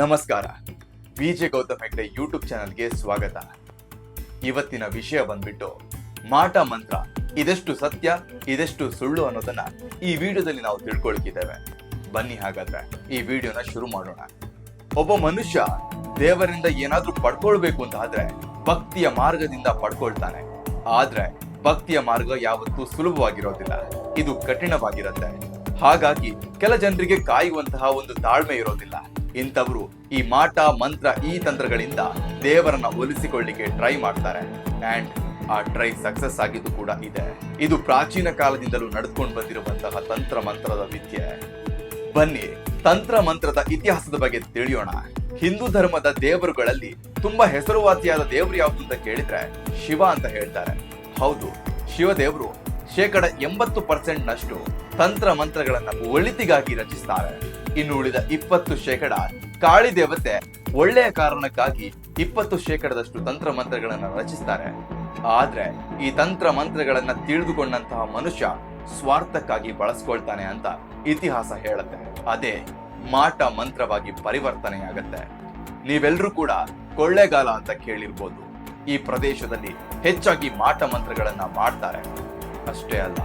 ನಮಸ್ಕಾರ. VJ Gautam Hegde YouTube ಚಾನಲ್ಗೆ ಸ್ವಾಗತ. ಇವತ್ತಿನ ವಿಷಯ ಬಂದ್ಬಿಟ್ಟು ಮಾಟ ಮಂತ್ರ, ಇದೆಷ್ಟು ಸತ್ಯ, ಇದೆಷ್ಟು ಸುಳ್ಳು ಅನ್ನೋದನ್ನ ಈ ವಿಡಿಯೋದಲ್ಲಿ ನಾವು ತಿಳ್ಕೊಳ್ತಿದ್ದೇವೆ. ಬನ್ನಿ ಹಾಗಾದ್ರೆ ಈ ವಿಡಿಯೋನ ಶುರು ಮಾಡೋಣ. ಒಬ್ಬ ಮನುಷ್ಯ ದೇವರಿಂದ ಏನಾದ್ರೂ ಪಡ್ಕೊಳ್ಬೇಕು ಅಂತ ಆದ್ರೆ ಭಕ್ತಿಯ ಮಾರ್ಗದಿಂದ ಪಡ್ಕೊಳ್ತಾನೆ. ಆದ್ರೆ ಭಕ್ತಿಯ ಮಾರ್ಗ ಯಾವತ್ತೂ ಸುಲಭವಾಗಿರೋದಿಲ್ಲ. ಇದು ಕಠಿಣವಾಗಿರುತ್ತೆ. ಹಾಗಾಗಿ ಕೆಲ ಜನರಿಗೆ ಕಾಯುವಂತಹ ಒಂದು ತಾಳ್ಮೆ ಇರೋದಿಲ್ಲ. ಇಂಥವರು ಈ ಮಾಟ, ಮಂತ್ರ, ಈ ತಂತ್ರಗಳಿಂದ ದೇವರನ್ನ ಒಲಿಸಿಕೊಳ್ಳಿಕ್ಕೆ ಟ್ರೈ ಮಾಡ್ತಾರೆ. ಅಂಡ್ ಆ ಟ್ರೈ ಸಕ್ಸಸ್ ಆಗಿದ್ದು ಕೂಡ ಇದೆ. ಇದು ಪ್ರಾಚೀನ ಕಾಲದಿಂದಲೂ ನಡೆದುಕೊಂಡು ಬಂದಿರುವಂತಹ ತಂತ್ರ ಮಂತ್ರದ ವಿದ್ಯೆ. ಬನ್ನಿ, ತಂತ್ರ ಮಂತ್ರದ ಇತಿಹಾಸದ ಬಗ್ಗೆ ತಿಳಿಯೋಣ. ಹಿಂದೂ ಧರ್ಮದ ದೇವರುಗಳಲ್ಲಿ ತುಂಬಾ ಹೆಸರುವಾಸಿಯಾದ ದೇವರು ಯಾವುದು ಅಂತ ಕೇಳಿದ್ರೆ ಶಿವ ಅಂತ ಹೇಳ್ತಾರೆ. ಹೌದು, ಶಿವದೇವರು ಶೇಕಡ ಎಂಬತ್ತು ಪರ್ಸೆಂಟ್ ನಷ್ಟು ತಂತ್ರ ಮಂತ್ರಗಳನ್ನ ಒಳಿತಿಗಾಗಿ ರಚಿಸ್ತಾರೆ. ಇನ್ನು ಉಳಿದ ಇಪ್ಪತ್ತು ಶೇಕಡ. ಕಾಳಿ ದೇವತೆ ಒಳ್ಳೆಯ ಕಾರಣಕ್ಕಾಗಿ ಇಪ್ಪತ್ತು ಶೇಕಡದಷ್ಟು ತಂತ್ರ ಮಂತ್ರಗಳನ್ನ ರಚಿಸ್ತಾರೆ. ಆದ್ರೆ ಈ ತಂತ್ರ ಮಂತ್ರಗಳನ್ನ ತಿಳಿದುಕೊಂಡಂತಹ ಮನುಷ್ಯ ಸ್ವಾರ್ಥಕ್ಕಾಗಿ ಬಳಸ್ಕೊಳ್ತಾನೆ ಅಂತ ಇತಿಹಾಸ ಹೇಳುತ್ತೆ. ಅದೇ ಮಾಟ ಮಂತ್ರವಾಗಿ ಪರಿವರ್ತನೆಯಾಗತ್ತೆ. ನೀವೆಲ್ಲರೂ ಕೂಡ ಕೊಳ್ಳೆಗಾಲ ಅಂತ ಕೇಳಿರ್ಬೋದು. ಈ ಪ್ರದೇಶದಲ್ಲಿ ಹೆಚ್ಚಾಗಿ ಮಾಟ ಮಂತ್ರಗಳನ್ನ ಮಾಡ್ತಾರೆ. ಅಷ್ಟೇ ಅಲ್ಲ,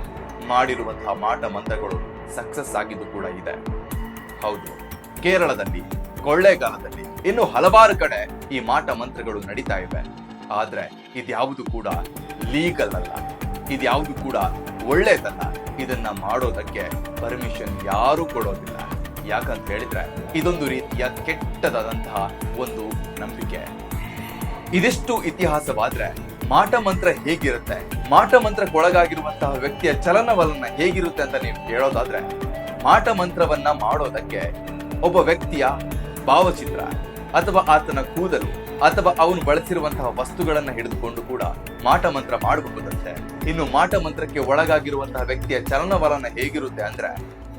ಮಾಡಿರುವಂತಹ ಮಾಟ ಮಂತ್ರಗಳು ಸಕ್ಸಸ್ ಆಗಿದ್ದು ಕೂಡ ಇದೆ. ಹೌದು. ಕೇರಳದಲ್ಲಿ, ಕೊಳ್ಳೇಗಾಲದಲ್ಲಿ ಇನ್ನು ಹಲವಾರು ಕಡೆ ಈ ಮಾಟ ಮಂತ್ರಗಳು ನಡೀತಾ ಇವೆ. ಆದ್ರೆ ಇದ್ಯಾವುದು ಕೂಡ ಲೀಗಲ್ ಅಲ್ಲ. ಇದ್ಯಾವುದು ಕೂಡ ಒಳ್ಳೇದಲ್ಲ. ಇದನ್ನ ಮಾಡೋದಕ್ಕೆ ಪರ್ಮಿಷನ್ ಯಾರು ಕೊಡೋದಿಲ್ಲ. ಯಾಕಂತ ಹೇಳಿದ್ರೆ ಇದೊಂದು ರೀತಿಯ ಕೆಟ್ಟದಾದಂತಹ ಒಂದು ನಂಬಿಕೆ. ಇದಿಷ್ಟು ಇತಿಹಾಸವಾದ್ರೆ ಮಾಟ ಮಂತ್ರ ಹೇಗಿರುತ್ತೆ? ಮಾಟ ಮಂತ್ರಕ್ಕೊಳಗಾಗಿರುವಂತಹ ವ್ಯಕ್ತಿಯ ಚಲನವಲನ ಹೇಗಿರುತ್ತೆ ಅಂತ ನೀವು ಹೇಳೋದಾದ್ರೆ ಮಾಟ ಮಂತ್ರವನ್ನ ಮಾಡೋದಕ್ಕೆ ಒಬ್ಬ ವ್ಯಕ್ತಿಯ ಭಾವಚಿತ್ರ ಅಥವಾ ಆತನ ಕೂದಲು ಅಥವಾ ಅವನು ಬಳಸಿರುವಂತಹ ವಸ್ತುಗಳನ್ನ ಹಿಡಿದುಕೊಂಡು ಕೂಡ ಮಾಟ ಮಂತ್ರ ಮಾಡಬಹುದಂತೆ ಇನ್ನು ಮಾಟ ಮಂತ್ರಕ್ಕೆ ಒಳಗಾಗಿರುವಂತಹ ವ್ಯಕ್ತಿಯ ಚಲನವಲನ ಹೇಗಿರುತ್ತೆ ಅಂದ್ರೆ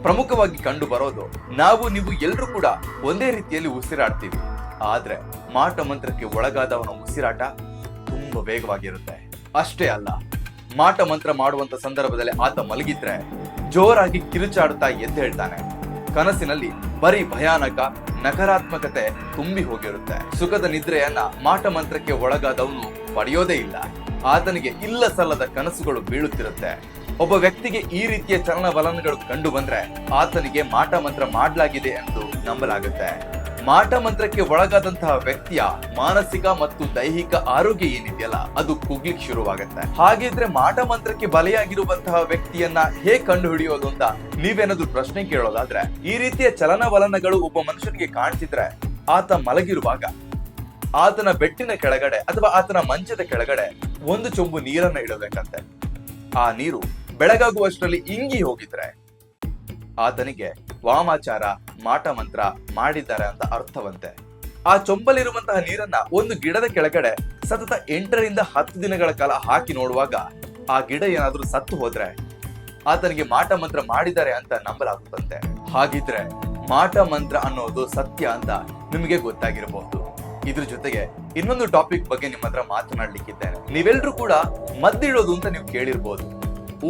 ಪ್ರಮುಖವಾಗಿ ಕಂಡು ಬರೋದು ನಾವು ನೀವು ಎಲ್ಲರೂ ಕೂಡ ಒಂದೇ ರೀತಿಯಲ್ಲಿ ಉಸಿರಾಡ್ತೀವಿ. ಆದ್ರೆ ಮಾಟ ಮಂತ್ರಕ್ಕೆ ಒಳಗಾದವನ ಉಸಿರಾಟ ತುಂಬಾ ವೇಗವಾಗಿರುತ್ತೆ. ಅಷ್ಟೇ ಅಲ್ಲ ಮಾಟ ಮಂತ್ರ ಮಾಡುವಂತ ಸಂದರ್ಭದಲ್ಲಿ ಆತ ಮಲಗಿದ್ರೆ ಜೋರಾಗಿ ಕಿರುಚಾಡುತ್ತಾ ಎದ್ದೇಳ್ತಾನೆ ಕನಸಿನಲ್ಲಿ ಬರೀ ಭಯಾನಕ ನಕಾರಾತ್ಮಕತೆ ತುಂಬಿ ಹೋಗಿರುತ್ತೆ. ಸುಖದ ನಿದ್ರೆಯನ್ನ ಮಾಟ ಮಂತ್ರಕ್ಕೆ ಒಳಗಾದವನು ಪಡೆಯೋದೇ ಇಲ್ಲ. ಆತನಿಗೆ ಇಲ್ಲ ಸಲ್ಲದ ಕನಸುಗಳು ಬೀಳುತ್ತಿರುತ್ತೆ. ಒಬ್ಬ ವ್ಯಕ್ತಿಗೆ ಈ ರೀತಿಯ ಚಲನವಲನಗಳು ಕಂಡು ಬಂದ್ರೆ ಆತನಿಗೆ ಮಾಟ ಮಂತ್ರ ಮಾಡಲಾಗಿದೆ ಎಂದು ನಂಬಲಾಗುತ್ತೆ. ಮಾಟ ಮಂತ್ರಕ್ಕೆ ಒಳಗಾದಂತಹ ವ್ಯಕ್ತಿಯ ಮಾನಸಿಕ ಮತ್ತು ದೈಹಿಕ ಆರೋಗ್ಯ ಏನಿದೆಯಲ್ಲ, ಅದು ಕುಗ್ಲಿಕ್ ಶುರುವಾಗುತ್ತೆ. ಹಾಗಿದ್ರೆ ಮಾಟ ಮಂತ್ರಕ್ಕೆ ಬಲೆಯಾಗಿರುವಂತಹ ವ್ಯಕ್ತಿಯನ್ನ ಹೇಗೆ ಕಂಡುಹಿಡಿಯೋದು ಅಂತ ನೀವೇನಾದ್ರೂ ಪ್ರಶ್ನೆ ಕೇಳೋದಾದ್ರೆ, ಈ ರೀತಿಯ ಚಲನವಲನಗಳು ಒಬ್ಬ ಮನುಷ್ಯನಿಗೆ ಕಾಣ್ತಿದ್ರೆ ಆತ ಮಲಗಿರುವಾಗ, ಆತನ ಬೆಟ್ಟಿನ ಕೆಳಗಡೆ ಅಥವಾ ಆತನ ಮಂಚದ ಕೆಳಗಡೆ ಒಂದು ಚೊಂಬು ನೀರನ್ನ ಇಡಬೇಕಂತೆ. ಆ ನೀರು ಬೆಳಗಾಗುವಷ್ಟರಲ್ಲಿ ಇಂಗಿ ಹೋಗಿದ್ರೆ ಆತನಿಗೆ ವಾಮಾಚಾರ, ಮಾಟ ಮಂತ್ರ ಮಾಡಿದ್ದಾರೆ ಅಂತ ಅರ್ಥವಂತೆ. ಆ ಚೊಂಬಲಿರುವಂತಹ ನೀರನ್ನ ಒಂದು ಗಿಡದ ಕೆಳಗಡೆ ಸತತ ಎಂಟರಿಂದ ಹತ್ತು ದಿನಗಳ ಕಾಲ ಹಾಕಿ ನೋಡುವಾಗ ಆ ಗಿಡ ಏನಾದ್ರೂ ಸತ್ತು ಹೋದ್ರೆ ಆತನಿಗೆ ಮಾಟ ಮಂತ್ರ ಮಾಡಿದ್ದಾರೆ ಅಂತ ನಂಬಲಾಗುತ್ತಂತೆ. ಹಾಗಿದ್ರೆ ಮಾಟ ಮಂತ್ರ ಅನ್ನೋದು ಸತ್ಯ ಅಂತ ನಿಮಗೆ ಗೊತ್ತಾಗಿರಬಹುದು. ಇದ್ರ ಜೊತೆಗೆ ಇನ್ನೊಂದು ಟಾಪಿಕ್ ಬಗ್ಗೆ ನಿಮ್ಮ ಹತ್ರ ಮಾತನಾಡ್ಲಿಕ್ಕಿದ್ದೇನೆ. ನೀವೆಲ್ಲರೂ ಕೂಡ ಮದ್ದಿಡೋದು ಅಂತ ನೀವು ಕೇಳಿರ್ಬೋದು.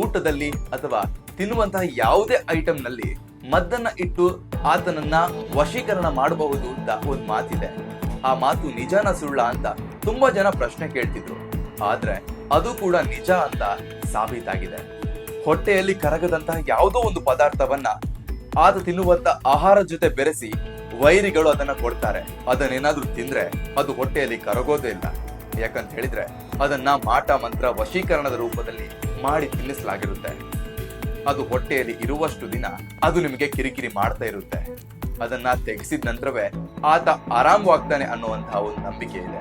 ಊಟದಲ್ಲಿ ಅಥವಾ ತಿನ್ನುವಂತಹ ಯಾವುದೇ ಐಟಮ್ನಲ್ಲಿ ಮದ್ದನ್ನ ಇಟ್ಟು ಆತನನ್ನ ವಶೀಕರಣ ಮಾಡಬಹುದು ಅಂತ ಒಂದು ಮಾತಿದೆ. ಆ ಮಾತು ನಿಜಾನ ಸುಳ್ಳ ಅಂತ ತುಂಬಾ ಜನ ಪ್ರಶ್ನೆ ಕೇಳ್ತಿದ್ರು. ಆದ್ರೆ ಅದು ಕೂಡ ನಿಜ ಅಂತ ಸಾಬೀತಾಗಿದೆ. ಹೊಟ್ಟೆಯಲ್ಲಿ ಕರಗದಂತಹ ಯಾವುದೋ ಒಂದು ಪದಾರ್ಥವನ್ನ ಆತ ತಿನ್ನುವಂತ ಆಹಾರ ಜೊತೆ ಬೆರೆಸಿ ವೈರಿಗಳು ಅದನ್ನ ಕೊಡ್ತಾರೆ. ಅದನ್ನೇನಾದ್ರೂ ತಿಂದ್ರೆ ಅದು ಹೊಟ್ಟೆಯಲ್ಲಿ ಕರಗೋದೇ ಇಲ್ಲ. ಯಾಕಂತ ಹೇಳಿದ್ರೆ ಅದನ್ನ ಮಾಟ ಮಂತ್ರ ವಶೀಕರಣದ ರೂಪದಲ್ಲಿ ಮಾಡಿ ತಿನ್ನಿಸಲಾಗಿರುತ್ತೆ. ಅದು ಹೊಟ್ಟೆಯಲ್ಲಿ ಇರುವಷ್ಟು ದಿನ ಅದು ನಿಮಗೆ ಕಿರಿಕಿರಿ ಮಾಡ್ತಾ ಇರುತ್ತೆ. ಅದನ್ನ ತೆಗೆಸಿದ ನಂತರವೇ ಆತ ಆರಾಮವಾಗ್ತಾನೆ ಅನ್ನುವಂತಹ ಒಂದು ನಂಬಿಕೆ ಇದೆ.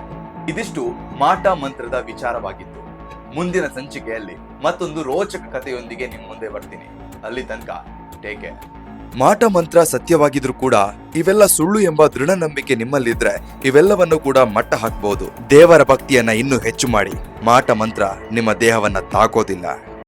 ಇದಿಷ್ಟು ಮಾಟ ಮಂತ್ರದ ವಿಚಾರವಾಗಿತ್ತು. ಮುಂದಿನ ಸಂಚಿಕೆಯಲ್ಲಿ ಮತ್ತೊಂದು ರೋಚಕ ಕಥೆಯೊಂದಿಗೆ ನಿಮ್ಮ ಮುಂದೆ ಬರ್ತೀನಿ. ಅಲ್ಲಿ ತನಕ ಟೇಕ್ ಮಾಟ ಮಂತ್ರ ಸತ್ಯವಾಗಿದ್ರು ಕೂಡ ಇವೆಲ್ಲ ಸುಳ್ಳು ಎಂಬ ದೃಢ ನಂಬಿಕೆ ನಿಮ್ಮಲ್ಲಿದ್ರೆ ಇವೆಲ್ಲವನ್ನು ಕೂಡ ಮಟ್ಟ ಹಾಕಬಹುದು ದೇವರ ಭಕ್ತಿಯನ್ನ ಇನ್ನೂ ಹೆಚ್ಚು ಮಾಡಿ. ಮಾಟ ಮಂತ್ರ ನಿಮ್ಮ ದೇಹವನ್ನ ತಾಕೋದಿಲ್ಲ.